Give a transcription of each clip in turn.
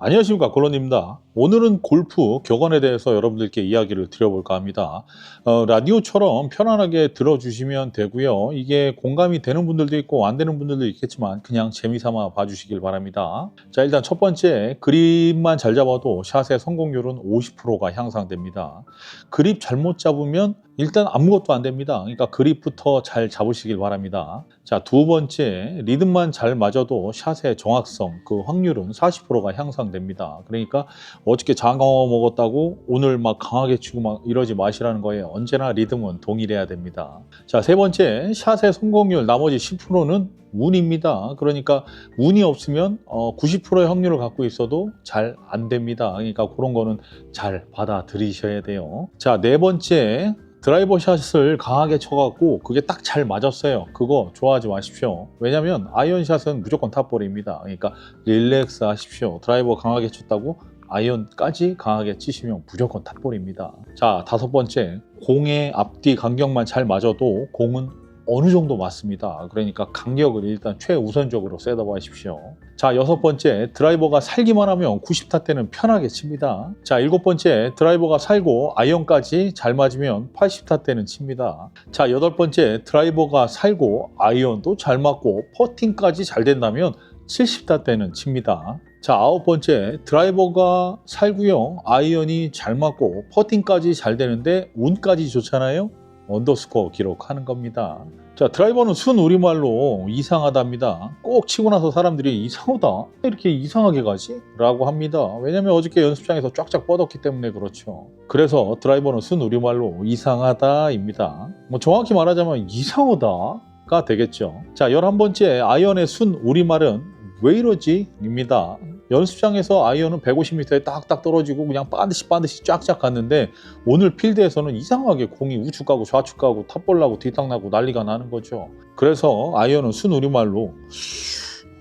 안녕하십니까 골론입니다. 오늘은 골프 격언에 대해서 여러분들께 이야기를 드려볼까 합니다. 어, 라디오처럼 편안하게 들어주시면 되고요. 이게 공감이 되는 분들도 있고 안 되는 분들도 있겠지만 그냥 재미삼아 봐주시길 바랍니다. 자 일단 첫 번째 그립만 잘 잡아도 샷의 성공률은 50%가 향상됩니다. 그립 잘못 잡으면 일단 아무것도 안 됩니다. 그러니까 그립부터 잘 잡으시길 바랍니다. 자, 두 번째, 리듬만 잘 맞아도 샷의 정확성, 그 확률은 40%가 향상됩니다. 그러니까 어저께 장어 먹었다고 오늘 막 강하게 치고 막 이러지 마시라는 거예요. 언제나 리듬은 동일해야 됩니다. 자, 세 번째, 샷의 성공률 나머지 10%는 운입니다. 그러니까 운이 없으면 어, 90%의 확률을 갖고 있어도 잘 안 됩니다. 그러니까 그런 거는 잘 받아들이셔야 돼요. 자, 네 번째, 드라이버 샷을 강하게 쳐갖고 그게 딱 잘 맞았어요. 그거 좋아하지 마십시오. 왜냐면 아이언 샷은 무조건 탑볼입니다. 그러니까 릴렉스 하십시오. 드라이버 강하게 쳤다고 아이언까지 강하게 치시면 무조건 탑볼입니다. 자, 다섯 번째. 공의 앞뒤 간격만 잘 맞아도 공은 어느 정도 맞습니다. 그러니까 간격을 일단 최우선적으로 셋업 하십시오. 자, 여섯 번째, 드라이버가 살기만 하면 90타 때는 편하게 칩니다. 자, 일곱 번째, 드라이버가 살고 아이언까지 잘 맞으면 80타 때는 칩니다. 자, 여덟 번째, 드라이버가 살고 아이언도 잘 맞고 퍼팅까지 잘 된다면 70타 때는 칩니다. 자, 아홉 번째, 드라이버가 살고요. 아이언이 잘 맞고 퍼팅까지 잘 되는데 운까지 좋잖아요. 언더스코어 기록하는 겁니다. 자, 드라이버는 순 우리말로 이상하답니다. 꼭 치고 나서 사람들이 이상하다. 이렇게 이상하게 가지? 라고 합니다. 왜냐면 어저께 연습장에서 쫙쫙 뻗었기 때문에 그렇죠. 그래서 드라이버는 순 우리말로 이상하다입니다. 뭐 정확히 말하자면 이상하다가 되겠죠. 자, 11번째 아이언의 순 우리말은 왜 이러지? 입니다. 연습장에서 아이언은 150m에 딱딱 떨어지고 그냥 반드시 반드시 쫙쫙 갔는데 오늘 필드에서는 이상하게 공이 우측 가고 좌측 가고 탑볼 나고 뒷땅 나고 난리가 나는 거죠. 그래서 아이언은 순 우리말로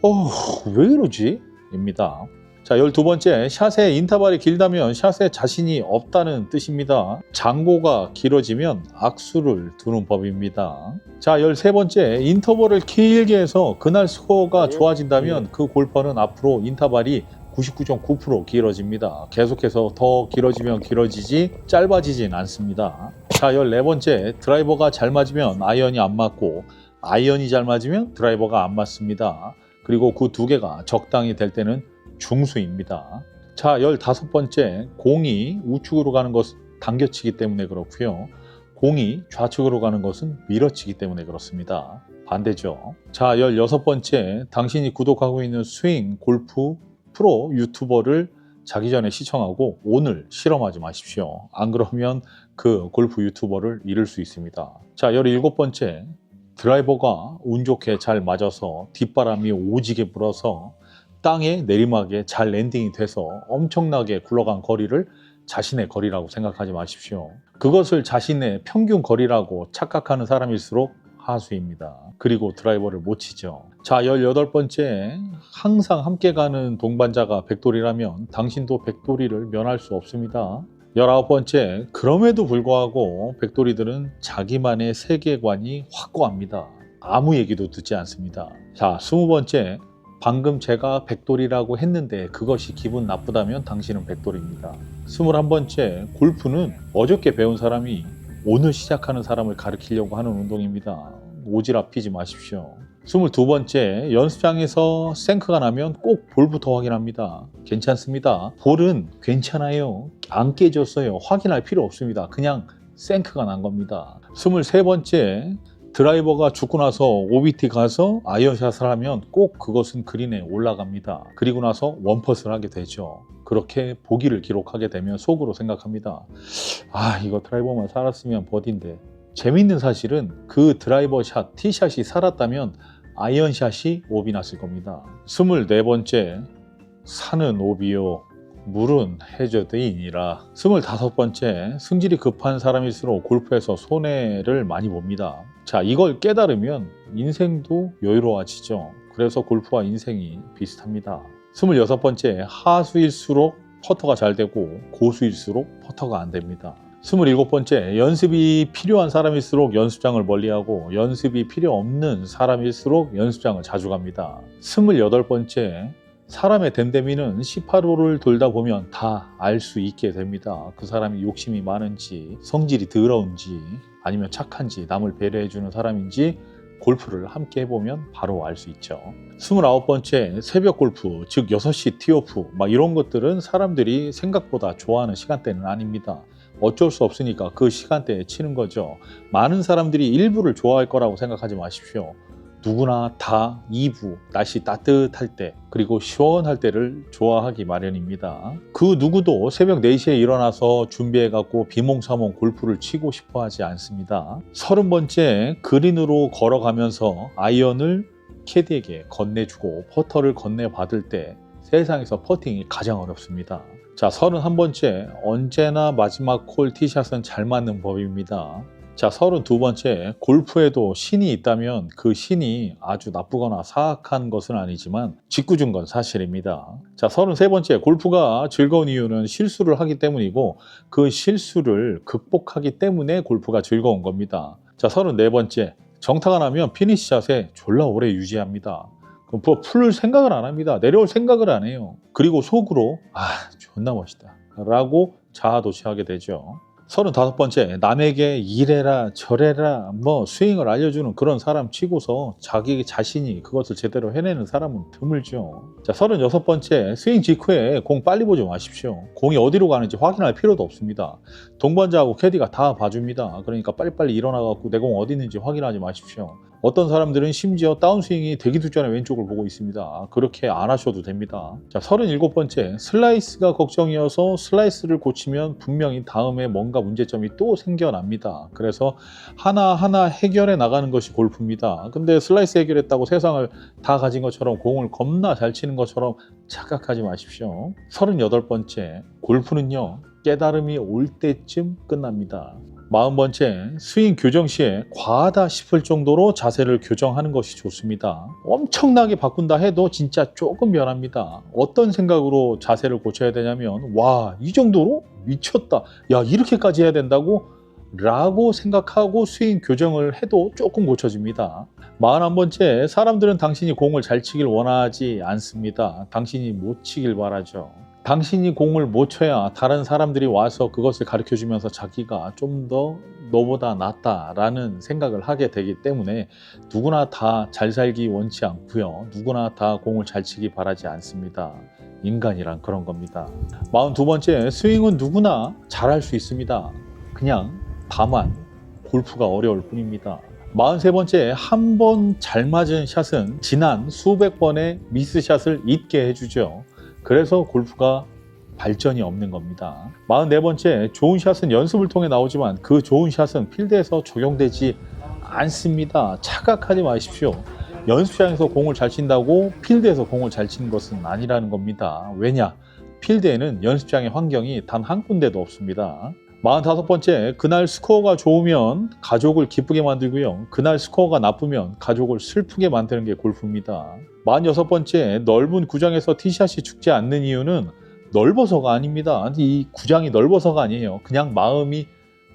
어, 왜 이러지? 입니다. 자, 12번째, 샷의 인터벌이 길다면 샷에 자신이 없다는 뜻입니다. 장고가 길어지면 악수를 두는 법입니다. 자, 13번째, 인터벌을 길게 해서 그날 스코어가 좋아진다면 그 골퍼는 앞으로 인터벌이 99.9% 길어집니다. 계속해서 더 길어지면 길어지지 짧아지진 않습니다. 자, 14번째, 드라이버가 잘 맞으면 아이언이 안 맞고 아이언이 잘 맞으면 드라이버가 안 맞습니다. 그리고 그 두 개가 적당히 될 때는 중수입니다. 자, 15번째, 공이 우측으로 가는 것은 당겨치기 때문에 그렇고요. 공이 좌측으로 가는 것은 밀어치기 때문에 그렇습니다. 반대죠. 자, 16번째, 당신이 구독하고 있는 스윙 골프 프로 유튜버를 자기 전에 시청하고 오늘 실험하지 마십시오. 안 그러면 그 골프 유튜버를 잃을 수 있습니다. 자, 17번째, 드라이버가 운 좋게 잘 맞아서 뒷바람이 오지게 불어서 땅에 내리막에 잘 랜딩이 돼서 엄청나게 굴러간 거리를 자신의 거리라고 생각하지 마십시오. 그것을 자신의 평균 거리라고 착각하는 사람일수록 하수입니다. 그리고 드라이버를 못 치죠. 자, 18번째. 항상 함께 가는 동반자가 백돌이라면 당신도 백돌이를 면할 수 없습니다. 19번째. 그럼에도 불구하고 백돌이들은 자기만의 세계관이 확고합니다. 아무 얘기도 듣지 않습니다. 자, 20번째. 방금 제가 백돌이라고 했는데 그것이 기분 나쁘다면 당신은 백돌입니다. 21번째, 골프는 어저께 배운 사람이 오늘 시작하는 사람을 가르치려고 하는 운동입니다. 오지랖 피지 마십시오. 22번째, 연습장에서 생크가 나면 꼭 볼부터 확인합니다. 괜찮습니다. 볼은 괜찮아요. 안 깨졌어요. 확인할 필요 없습니다. 그냥 생크가 난 겁니다. 23번째, 드라이버가 죽고 나서 OBT 가서 아이언샷을 하면 꼭 그것은 그린에 올라갑니다. 그리고 나서 원퍼스를 하게 되죠. 그렇게 보기를 기록하게 되면 속으로 생각합니다. 아, 이거 드라이버만 살았으면 버디인데. 재밌는 사실은 그 드라이버 샷, 티샷이 살았다면 아이언샷이 오비 났을 겁니다. 24번째, 산은 오비요. 물은 해저드이니라. 25번째, 승질이 급한 사람일수록 골프에서 손해를 많이 봅니다. 자, 이걸 깨달으면 인생도 여유로워지죠. 그래서 골프와 인생이 비슷합니다. 26번째, 하수일수록 퍼터가 잘 되고 고수일수록 퍼터가 안 됩니다. 27번째, 연습이 필요한 사람일수록 연습장을 멀리하고 연습이 필요 없는 사람일수록 연습장을 자주 갑니다. 28번째, 사람의 댐댐이는 18호를 돌다 보면 다 알 수 있게 됩니다. 그 사람이 욕심이 많은지, 성질이 더러운지, 아니면 착한지, 남을 배려해주는 사람인지 골프를 함께 해보면 바로 알 수 있죠. 29번째 새벽 골프, 즉 6시 티오프, 막 이런 것들은 사람들이 생각보다 좋아하는 시간대는 아닙니다. 어쩔 수 없으니까 그 시간대에 치는 거죠. 많은 사람들이 일부를 좋아할 거라고 생각하지 마십시오. 누구나 다 2부, 날씨 따뜻할 때, 그리고 시원할 때를 좋아하기 마련입니다. 그 누구도 새벽 4시에 일어나서 준비해갖고 비몽사몽 골프를 치고 싶어 하지 않습니다. 30번째 그린으로 걸어가면서 아이언을 캐디에게 건네주고 퍼터를 건네받을 때 세상에서 퍼팅이 가장 어렵습니다. 자, 31번째 언제나 마지막 콜 티샷은 잘 맞는 법입니다. 자, 32번째 골프에도 신이 있다면 그 신이 아주 나쁘거나 사악한 것은 아니지만 짓궂은 건 사실입니다. 자, 33번째 골프가 즐거운 이유는 실수를 하기 때문이고 그 실수를 극복하기 때문에 골프가 즐거운 겁니다. 자, 34번째 정타가 나면 피니시샷에 졸라 오래 유지합니다. 그럼 뭐 풀을 생각을 안 합니다. 내려올 생각을 안 해요. 그리고 속으로 아 존나 멋있다 라고 자아도취하게 되죠. 35번째 남에게 이래라 저래라 뭐 스윙을 알려주는 그런 사람 치고서 자기 자신이 그것을 제대로 해내는 사람은 드물죠. 자 36번째 스윙 직후에 공 빨리 보지 마십시오. 공이 어디로 가는지 확인할 필요도 없습니다. 동반자하고 캐디가 다 봐줍니다. 그러니까 빨리빨리 일어나 갖고 내 공 어디 있는지 확인하지 마십시오. 어떤 사람들은 심지어 다운스윙이 되기도 전에 왼쪽을 보고 있습니다. 그렇게 안 하셔도 됩니다. 자, 37번째. 슬라이스가 걱정이어서 슬라이스를 고치면 분명히 다음에 뭔가 문제점이 또 생겨납니다. 그래서 하나하나 해결해 나가는 것이 골프입니다. 근데 슬라이스 해결했다고 세상을 다 가진 것처럼 공을 겁나 잘 치는 것처럼 착각하지 마십시오. 38번째. 골프는요. 깨달음이 올 때쯤 끝납니다. 40번째, 스윙 교정 시에 과하다 싶을 정도로 자세를 교정하는 것이 좋습니다. 엄청나게 바꾼다 해도 진짜 조금 변합니다. 어떤 생각으로 자세를 고쳐야 되냐면, 와, 이 정도로? 미쳤다. 야, 이렇게까지 해야 된다고? 라고 생각하고 스윙 교정을 해도 조금 고쳐집니다. 41번째, 사람들은 당신이 공을 잘 치길 원하지 않습니다. 당신이 못 치길 바라죠. 당신이 공을 못 쳐야 다른 사람들이 와서 그것을 가르쳐 주면서 자기가 좀 더 너보다 낫다라는 생각을 하게 되기 때문에 누구나 다 잘 살기 원치 않고요. 누구나 다 공을 잘 치기 바라지 않습니다. 인간이란 그런 겁니다. 42번째, 스윙은 누구나 잘할 수 있습니다. 그냥 다만 골프가 어려울 뿐입니다. 43번째, 한 번 잘 맞은 샷은 지난 수백 번의 미스샷을 잊게 해주죠. 그래서 골프가 발전이 없는 겁니다. 44번째, 좋은 샷은 연습을 통해 나오지만 그 좋은 샷은 필드에서 적용되지 않습니다. 착각하지 마십시오. 연습장에서 공을 잘 친다고 필드에서 공을 잘 치는 것은 아니라는 겁니다. 왜냐? 필드에는 연습장의 환경이 단 한 군데도 없습니다. 45번째, 그날 스코어가 좋으면 가족을 기쁘게 만들고요. 그날 스코어가 나쁘면 가족을 슬프게 만드는 게 골프입니다. 46번째, 넓은 구장에서 티샷이 죽지 않는 이유는 넓어서가 아닙니다. 이 구장이 넓어서가 아니에요. 그냥 마음이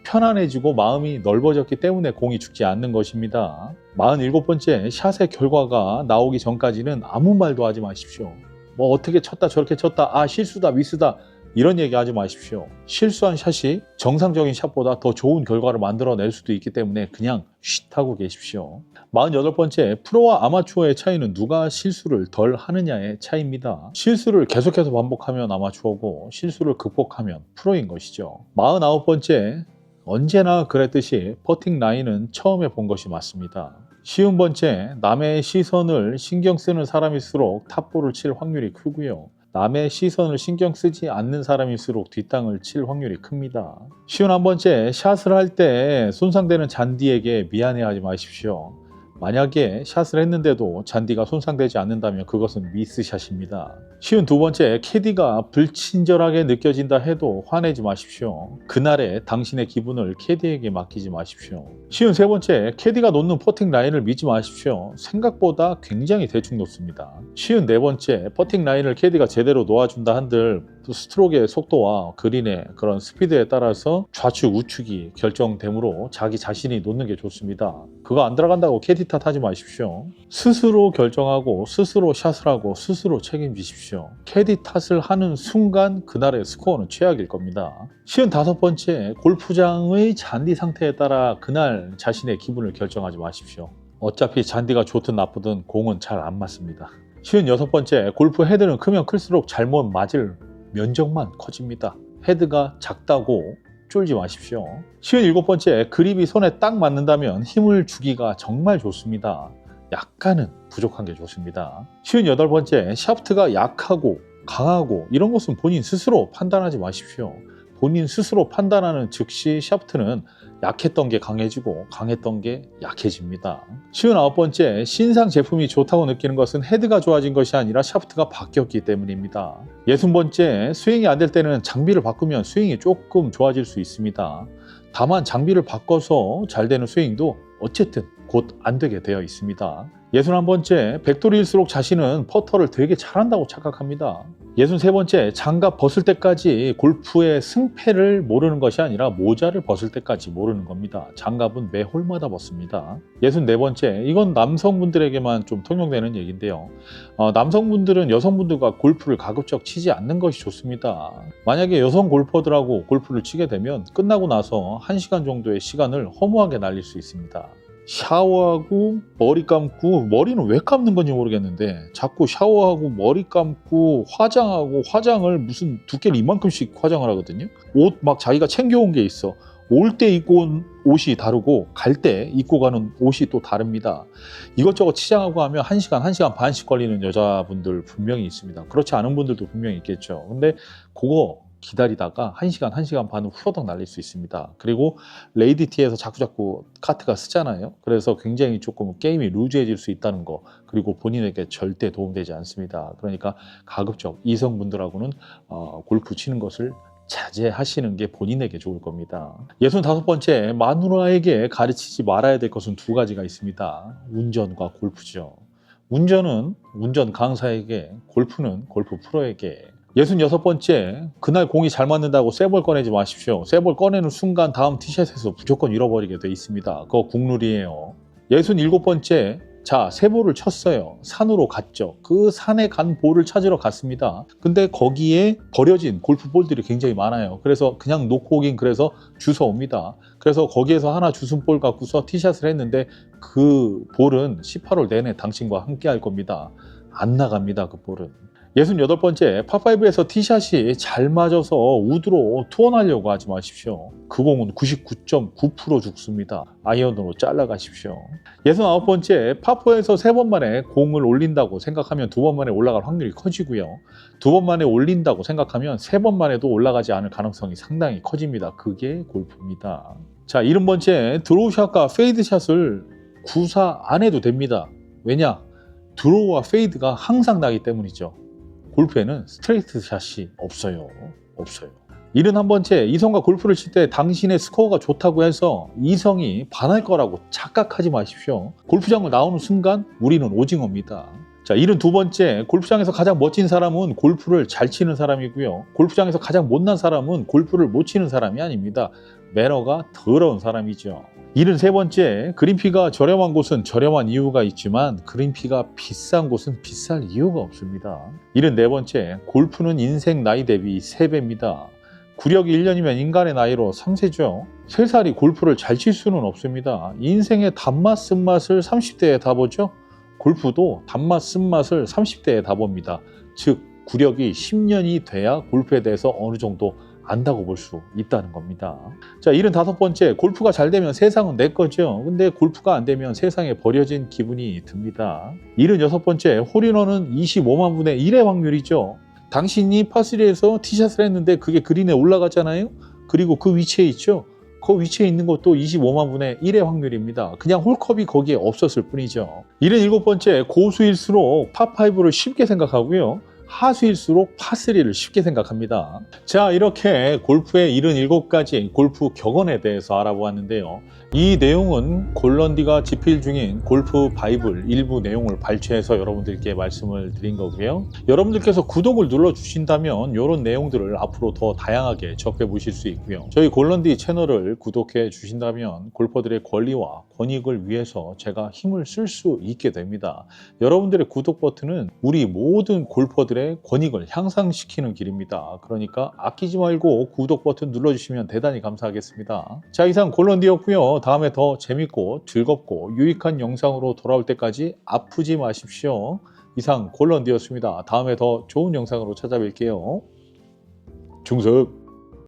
편안해지고 마음이 넓어졌기 때문에 공이 죽지 않는 것입니다. 47번째, 샷의 결과가 나오기 전까지는 아무 말도 하지 마십시오. 뭐 어떻게 쳤다 저렇게 쳤다 아 실수다 미스다 이런 얘기 하지 마십시오. 실수한 샷이 정상적인 샷보다 더 좋은 결과를 만들어낼 수도 있기 때문에 그냥 쉿 하고 계십시오. 48번째, 프로와 아마추어의 차이는 누가 실수를 덜 하느냐의 차이입니다. 실수를 계속해서 반복하면 아마추어고 실수를 극복하면 프로인 것이죠. 49번째, 언제나 그랬듯이 퍼팅 라인은 처음에 본 것이 맞습니다. 쉬운 번째, 남의 시선을 신경 쓰는 사람일수록 탑볼을 칠 확률이 크고요. 남의 시선을 신경 쓰지 않는 사람일수록 뒷땅을 칠 확률이 큽니다. 쉬운 한 번째, 샷을 할 때 손상되는 잔디에게 미안해하지 마십시오. 만약에 샷을 했는데도 잔디가 손상되지 않는다면 그것은 미스샷입니다. 쉬운 두 번째, 캐디가 불친절하게 느껴진다 해도 화내지 마십시오. 그날의 당신의 기분을 캐디에게 맡기지 마십시오. 쉬운 세 번째, 캐디가 놓는 퍼팅 라인을 믿지 마십시오. 생각보다 굉장히 대충 놓습니다. 쉬운 네 번째, 퍼팅 라인을 캐디가 제대로 놓아준다 한들 또 스트로크의 속도와 그린의 그런 스피드에 따라서 좌측 우측이 결정되므로 자기 자신이 놓는 게 좋습니다. 그거 안 들어간다고 캐디 탓하지 마십시오. 스스로 결정하고 스스로 샷을 하고 스스로 책임지십시오. 캐디 탓을 하는 순간 그날의 스코어는 최악일 겁니다. 쉬운 다섯 번째 골프장의 잔디 상태에 따라 그날 자신의 기분을 결정하지 마십시오. 어차피 잔디가 좋든 나쁘든 공은 잘 안 맞습니다. 쉬운 여섯 번째 골프 헤드는 크면 클수록 잘못 맞을 면적만 커집니다. 헤드가 작다고 쫄지 마십시오. 쉬운 일곱 번째 그립이 손에 딱 맞는다면 힘을 주기가 정말 좋습니다. 약간은 부족한 게 좋습니다. 쉬운 여덟 번째 샤프트가 약하고 강하고 이런 것은 본인 스스로 판단하지 마십시오. 본인 스스로 판단하는 즉시 샤프트는 약했던 게 강해지고 강했던 게 약해집니다. 쉬운 아홉 번째, 신상 제품이 좋다고 느끼는 것은 헤드가 좋아진 것이 아니라 샤프트가 바뀌었기 때문입니다. 예순 번째, 스윙이 안 될 때는 장비를 바꾸면 스윙이 조금 좋아질 수 있습니다. 다만 장비를 바꿔서 잘 되는 스윙도 어쨌든 곧 안 되게 되어 있습니다. 예순한 번째, 백돌이일수록 자신은 퍼터를 되게 잘한다고 착각합니다. 예순 세 번째, 장갑 벗을 때까지 골프의 승패를 모르는 것이 아니라 모자를 벗을 때까지 모르는 겁니다. 장갑은 매 홀마다 벗습니다. 예순 네 번째, 이건 남성분들에게만 좀 통용되는 얘기인데요. 어, 남성분들은 여성분들과 골프를 가급적 치지 않는 것이 좋습니다. 만약에 여성 골퍼들하고 골프를 치게 되면 끝나고 나서 1시간 정도의 시간을 허무하게 날릴 수 있습니다. 샤워하고 머리 감고 머리는 왜 감는 건지 모르겠는데 자꾸 샤워하고 머리 감고 화장하고 화장을 무슨 두께를 이만큼씩 화장을 하거든요. 옷 막 자기가 챙겨온 게 있어. 올 때 입고 온 옷이 다르고 갈 때 입고 가는 옷이 또 다릅니다. 이것저것 치장하고 하면 1시간, 1시간 반씩 걸리는 여자분들 분명히 있습니다. 그렇지 않은 분들도 분명히 있겠죠. 근데 그거 기다리다가 1시간, 1시간 반은 후러덕 날릴 수 있습니다. 그리고 레이디티에서 자꾸자꾸 카트가 쓰잖아요. 그래서 굉장히 조금 게임이 루즈해질 수 있다는 거 그리고 본인에게 절대 도움되지 않습니다. 그러니까 가급적 이성분들하고는 어, 골프 치는 것을 자제하시는 게 본인에게 좋을 겁니다. 65번째, 마누라에게 가르치지 말아야 될 것은 두 가지가 있습니다. 운전과 골프죠. 운전은 운전 강사에게, 골프는 골프 프로에게. 66번째, 그날 공이 잘 맞는다고 세볼 꺼내지 마십시오. 세볼 꺼내는 순간 다음 티샷에서 무조건 잃어버리게 돼 있습니다. 그거 국룰이에요. 67번째, 자, 세 볼을 쳤어요. 산으로 갔죠. 그 산에 간 볼을 찾으러 갔습니다. 근데 거기에 버려진 골프 볼들이 굉장히 많아요. 그래서 그냥 놓고 오긴 그래서 주워 옵니다. 그래서 거기에서 하나 주순 볼 갖고서 티샷을 했는데 그 볼은 18홀 내내 당신과 함께 할 겁니다. 안 나갑니다, 그 볼은. 68번째, 파5에서 티샷이 잘 맞아서 우드로 투혼하려고 하지 마십시오. 그 공은 99.9% 죽습니다. 아이언으로 잘라가십시오. 69번째, 파4에서 세번 만에 공을 올린다고 생각하면 두번 만에 올라갈 확률이 커지고요. 두번 만에 올린다고 생각하면 세번 만에도 올라가지 않을 가능성이 상당히 커집니다. 그게 골프입니다. 자, 70번째, 드로우샷과 페이드샷을 구사 안 해도 됩니다. 왜냐? 드로우와 페이드가 항상 나기 때문이죠. 골프에는 스트레이트 샷이 없어요. 없어요. 71번째, 이성과 골프를 칠 때 당신의 스코어가 좋다고 해서 이성이 반할 거라고 착각하지 마십시오. 골프장을 나오는 순간 우리는 오징어입니다. 자, 72번째, 골프장에서 가장 멋진 사람은 골프를 잘 치는 사람이고요. 골프장에서 가장 못난 사람은 골프를 못 치는 사람이 아닙니다. 매너가 더러운 사람이죠. 73번째, 그린피가 저렴한 곳은 저렴한 이유가 있지만 그린피가 비싼 곳은 비쌀 이유가 없습니다. 74번째, 골프는 인생 나이 대비 3배입니다. 구력이 1년이면 인간의 나이로 3세죠. 3살이 골프를 잘 칠 수는 없습니다. 인생의 단맛 쓴맛을 30대에 다 보죠. 골프도 단맛 쓴맛을 30대에 다 봅니다. 즉 구력이 10년이 돼야 골프에 대해서 어느 정도 안다고 볼 수 있다는 겁니다. 자, 75번째, 골프가 잘 되면 세상은 내 거죠. 근데 골프가 안 되면 세상에 버려진 기분이 듭니다. 76번째, 홀인원은 25만 분의 1의 확률이죠. 당신이 파3에서 티샷을 했는데 그게 그린에 올라갔잖아요. 그리고 그 위치에 있죠. 그 위치에 있는 것도 25만 분의 1의 확률입니다. 그냥 홀컵이 거기에 없었을 뿐이죠. 77번째, 고수일수록 파5를 쉽게 생각하고요. 하수일수록 파3를 쉽게 생각합니다. 자, 이렇게 골프의 77가지 골프 격언에 대해서 알아보았는데요. 이 내용은 골런디가 집필 중인 골프 바이블 일부 내용을 발췌해서 여러분들께 말씀을 드린 거고요. 여러분들께서 구독을 눌러 주신다면 이런 내용들을 앞으로 더 다양하게 접해 보실 수 있고요. 저희 골런디 채널을 구독해 주신다면 골퍼들의 권리와 권익을 위해서 제가 힘을 쓸 수 있게 됩니다. 여러분들의 구독 버튼은 우리 모든 골퍼들의 권익을 향상시키는 길입니다. 그러니까 아끼지 말고 구독 버튼 눌러주시면 대단히 감사하겠습니다. 자, 이상 골런디였고요. 다음에 더 재밌고 즐겁고 유익한 영상으로 돌아올 때까지 아프지 마십시오. 이상 골런디였습니다. 다음에 더 좋은 영상으로 찾아뵐게요. 중석.